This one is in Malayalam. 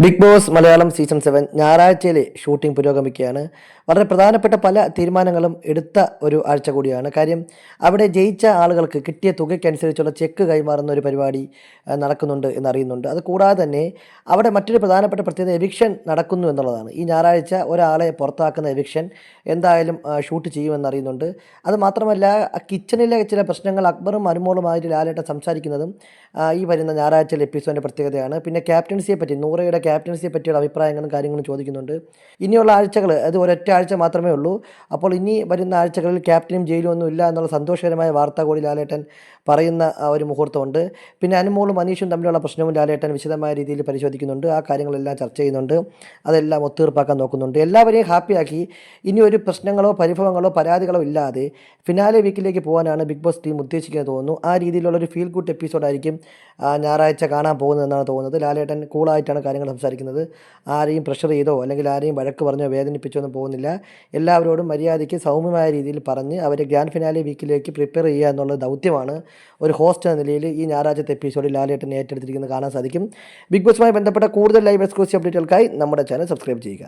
Big boss Malayalam season seven ഞായറാഴ്ചയിലെ shooting പുരോഗമിക്കുകയാണ്. വളരെ പ്രധാനപ്പെട്ട പല തീരുമാനങ്ങളും എടുത്ത ഒരു ആഴ്ച കൂടിയാണ്. കാര്യം അവിടെ ജയിച്ച ആളുകൾക്ക് കിട്ടിയ തുകയ്ക്കനുസരിച്ചുള്ള ചെക്ക് കൈമാറുന്ന ഒരു പരിപാടി നടക്കുന്നുണ്ട് എന്നറിയുന്നുണ്ട്. അത് കൂടാതെ തന്നെ അവിടെ മറ്റൊരു പ്രധാനപ്പെട്ട പ്രത്യേകത എവിക്ഷൻ നടക്കുന്നു എന്നുള്ളതാണ്. ഈ ഞായറാഴ്ച ഒരാളെ പുറത്താക്കുന്ന എവിക്ഷൻ എന്തായാലും ഷൂട്ട് ചെയ്യുമെന്നറിയുന്നുണ്ട്. അത് മാത്രമല്ല കിച്ചണിലെ ചില പ്രശ്നങ്ങൾ അക്ബറും അനുമോളുമായിട്ട് ലാലേട്ടൻ സംസാരിക്കുന്നതും ഈ വരുന്ന ഞായറാഴ്ചയിലെ എപ്പിസോഡിന്റെ പ്രത്യേകതയാണ്. പിന്നെ ക്യാപ്റ്റൻസിയെ പറ്റി നൂറയുടെ ക്യാപ്റ്റൻസിയെ പറ്റിയുള്ള അഭിപ്രായങ്ങളും കാര്യങ്ങളും ചോദിക്കുന്നുണ്ട്. ഇനിയുള്ള ആഴ്ചകൾ അത് ഒരൊറ്റ ആഴ്ച മാത്രമേ ഉള്ളൂ. അപ്പോൾ ഇനി വരുന്ന ആഴ്ചകളിൽ ക്യാപ്റ്റനും ജയിലും ഒന്നും ഇല്ല എന്നുള്ള സന്തോഷകരമായ വാർത്ത കൂടി ലാലേട്ടൻ പറയുന്ന ഒരു മുഹൂർത്തമുണ്ട്. പിന്നെ അനുമോളും അനീഷും തമ്മിലുള്ള പ്രശ്നവും ലാലേട്ടൻ വിശദമായ രീതിയിൽ പരിശോധിക്കുന്നുണ്ട്. ആ കാര്യങ്ങളെല്ലാം ചർച്ച ചെയ്യുന്നുണ്ട്. അതെല്ലാം ഒത്തീർപ്പാക്കാൻ നോക്കുന്നുണ്ട്. എല്ലാവരെയും ഹാപ്പിയാക്കി ഇനി ഒരു പ്രശ്നങ്ങളോ പരിഭവങ്ങളോ പരാതികളോ ഇല്ലാതെ ഫിനാലെ വീക്കിലേക്ക് പോകാനാണ് ബിഗ് ബോസ് ടീം ഉദ്ദേശിക്കുന്നത് തോന്നുന്നു. ആ രീതിയിലുള്ള ഒരു ഫീൽ ഗുഡ് എപ്പിസോഡായിരിക്കും ഞായറാഴ്ച കാണാൻ പോകുന്നതെന്നാണ് തോന്നുന്നത്. ലാലേട്ടൻ കൂളായിട്ടാണ് കാര്യങ്ങൾ സംസാരിക്കുന്നത്. ആരെയും പ്രഷർ ചെയ്തോ അല്ലെങ്കിൽ ആരെയും വഴക്ക് പറഞ്ഞോ വേദനിപ്പിച്ചോ ഒന്നും പോകുന്നില്ല. എല്ലാവരോടും മര്യാദയ്ക്ക് സൗമ്യമായ രീതിയിൽ പറഞ്ഞ് അവരെ ഗ്രാൻഡ് ഫിനാലെ വീക്കിലേക്ക് പ്രിപ്പയർ ചെയ്യുക എന്നുള്ള ദൗത്യമാണ്. ഒരു ഹോസ്റ്റ് എന്ന നിലയിൽ ഈ ഞായറാഴ്ചത്തെ എപ്പിസോഡിൽ ലാലേട്ടൻ ഏറ്റെടുത്തിരിക്കുന്നത് കാണാൻ സാധിക്കും. ബിഗ് ബോസുമായി ബന്ധപ്പെട്ട കൂടുതൽ ലൈവ് എക്സ്ക്ലൂസീവ് അപ്ഡേറ്റുകൾക്കായി നമ്മുടെ ചാനൽ സബ്സ്ക്രൈബ് ചെയ്യുക.